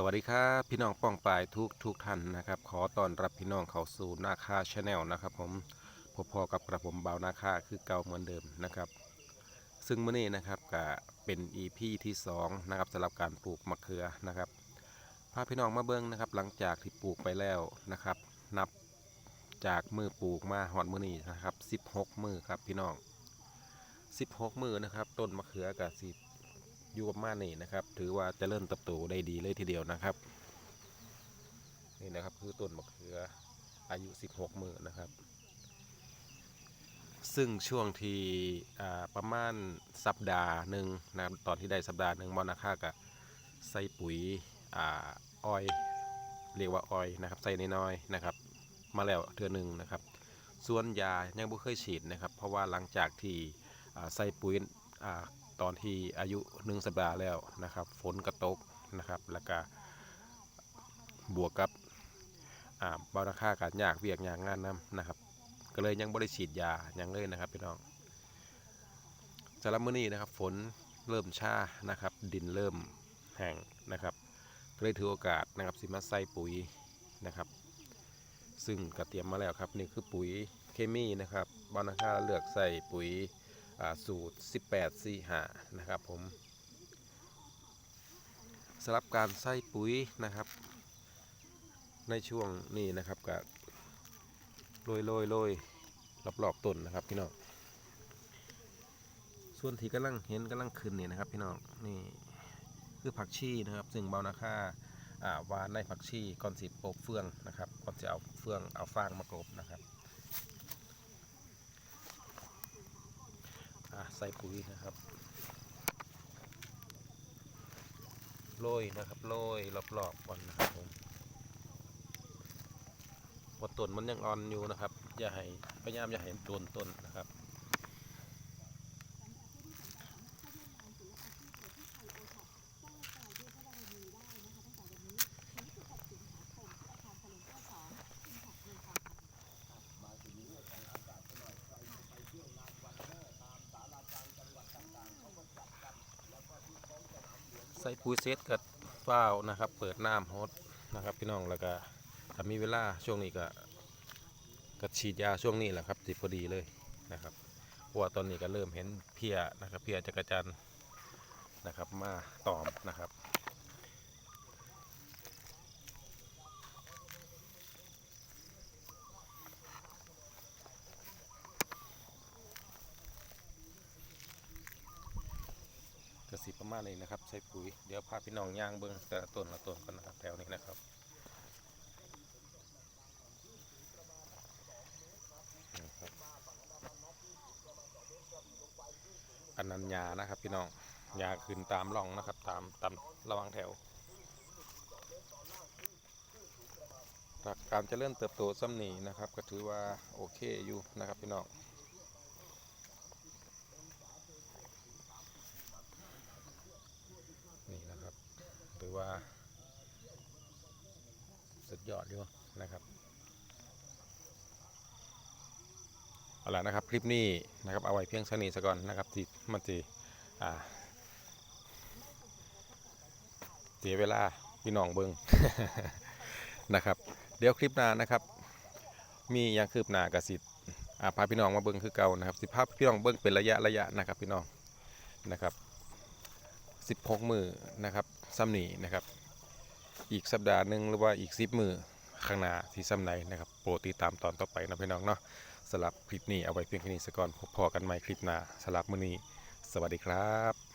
สวัสดีครับพี่น้องป้องปลายทุกทุกท่านนะครับ ขอต้อนรับพี่น้องเข้าสู่นาคาชาแนลนะครับ ผมพอๆกับกระผมเบานาคาคือเก่าเหมือนเดิมนะครับ ซึ่งมื้อนี้นะครับก็เป็น EP ที่2นะครับสำหรับการปลูกมะเขือนะครับพาพี่น้องมาเบิ้งนะครับ หลังจากที่ปลูกไปแล้วนะครับ นับจากมือปลูกมาหอดมื้อนี้นะครับ 16 มือครับพี่น้อง 16 มือนะครับ ต้นมะเขือกับสิ อยู่ประมาณนี้นะครับ ถือว่าจะเริ่มเติบโตได้ดีเลยทีเดียวนะครับ นี่นะครับคือต้นมะเขืออายุ 16 มือนะครับ ซึ่งช่วงที่ประมาณสัปดาห์หนึ่งนะครับตอนที่ได้สัปดาห์หนึ่งมอนาค่ากับใส่ปุ๋ยอ้อยเรียกว่าอ้อยนะครับใส่น้อยๆนะครับ มาแล้วเทือหนึ่งนะครับ ส่วนยายังไม่เคยฉีดนะครับ เพราะว่าหลังจากที่ใส่ปุ๋ย ตอนที่อายุหนึ่งสัปดาห์แล้วนะครับ ฝนกระตกนะครับ แล้วก็บวกกับอ่าบาราค่าการยากเวียกยากงานนํนะครับ ก็เลยยังบริฉีดยายังเลยนะครับพี่น้องสำหรับมื้อนี้นะครับ ฝนเริ่มชานะครับ ดินเริ่มแห้งนะครับ ก็เลยถือโอกาสนะครับสิมาใส่ปุ๋ยนะครับ ซึ่งก็เตรียมมาแล้วครับ นี่คือปุ๋ยเคมีนะครับบานาค่าเลือกใส่ปุ๋ย สูตร 18 4 5นะครับผมสำหรับการใส่ปุ๋ยนะครับ ในช่วงนี้นะครับกับโรยโรยโรยรอบๆต้นนะครับพี่น้องส่วนที่กำลังเห็นกำลังขึ้นนี่นะครับพี่น้องนี่คือผักชีนะครับ ซึ่งเบานาค่าอ่าวานในผักชีก่อนสิปลูกเฟืองนะครับก่อนจะเอาเฟืองเอาฟางมากรบนะครับ อะ ใส่ปุ๋ยนะครับ โรยนะครับโรยรอบๆก่อนนะครับผมพอต้นมันยังอ่อนอยู่นะครับ อย่าให้พยายามอย่าให้โดนต้นนะครับ ส่ปุ๋ยเซตกับฟ้านะครับ เปิดน้ำฮดนะครับ พี่น้องแล้วก็ถ้ามีเวลาช่วงนี้ก็ก็ฉีดยาช่วงนี้แหละครับติพอดีเลยนะครับเพราะว่าตอนนี้ก็เริ่มเห็นเพียนะครับ เพียจักรจันนะครับมาตอมนะครับ กระสิประมาณนี้นะครับ ใช้ปุ๋ยเดี๋ยวพาพี่น้องย่างเบิ้งแต่ละต้นละต้นกันนะครับแถวนี้นะครับนี่ครับอันนั้นยานะครับพี่น้องยาขึ้นตามร่องนะครับ ตามตามระวังแถวการเจะเริ่มเติบโตซ้ำหนีนะครับ ก็ถือว่าโอเคอยู่นะครับพี่น้อง นี่นะครับหรือ ว่า สุดยอดอยู่นะครับเอาละนะครับ คลิปนี้นะครับเอาไว้เพียงเท่านี้ซะก่อนนะครับที่มันจะอ่าเสียเวลาพี่น้องเบิงนะครับ เดี๋ยวคลิปหน้านะครับ มีย่างคืบหน้ากระสิทธิ์อ่าพาพี่น้องมาเบิงคือเก่านะครับสิภาพพี่น้องเบิงเป็นระยะระยะนะครับ พี่น้องนะครับ 16 มือนะครับ ซ้ำนี้นะครับ อีกสัปดาห์หนึ่งหรือว่าอีกสิบมือข้างหน้าที่ซ้ำในนะครับโปรดติดตามตอนต่อไปนะพี่น้องเนาะสำหรับคลิปนี้เอาไว้เพียงแค่นี้สก่อนพบพอกันใหม่คลิปหน้าสำหรับมือนี้ สวัสดีครับ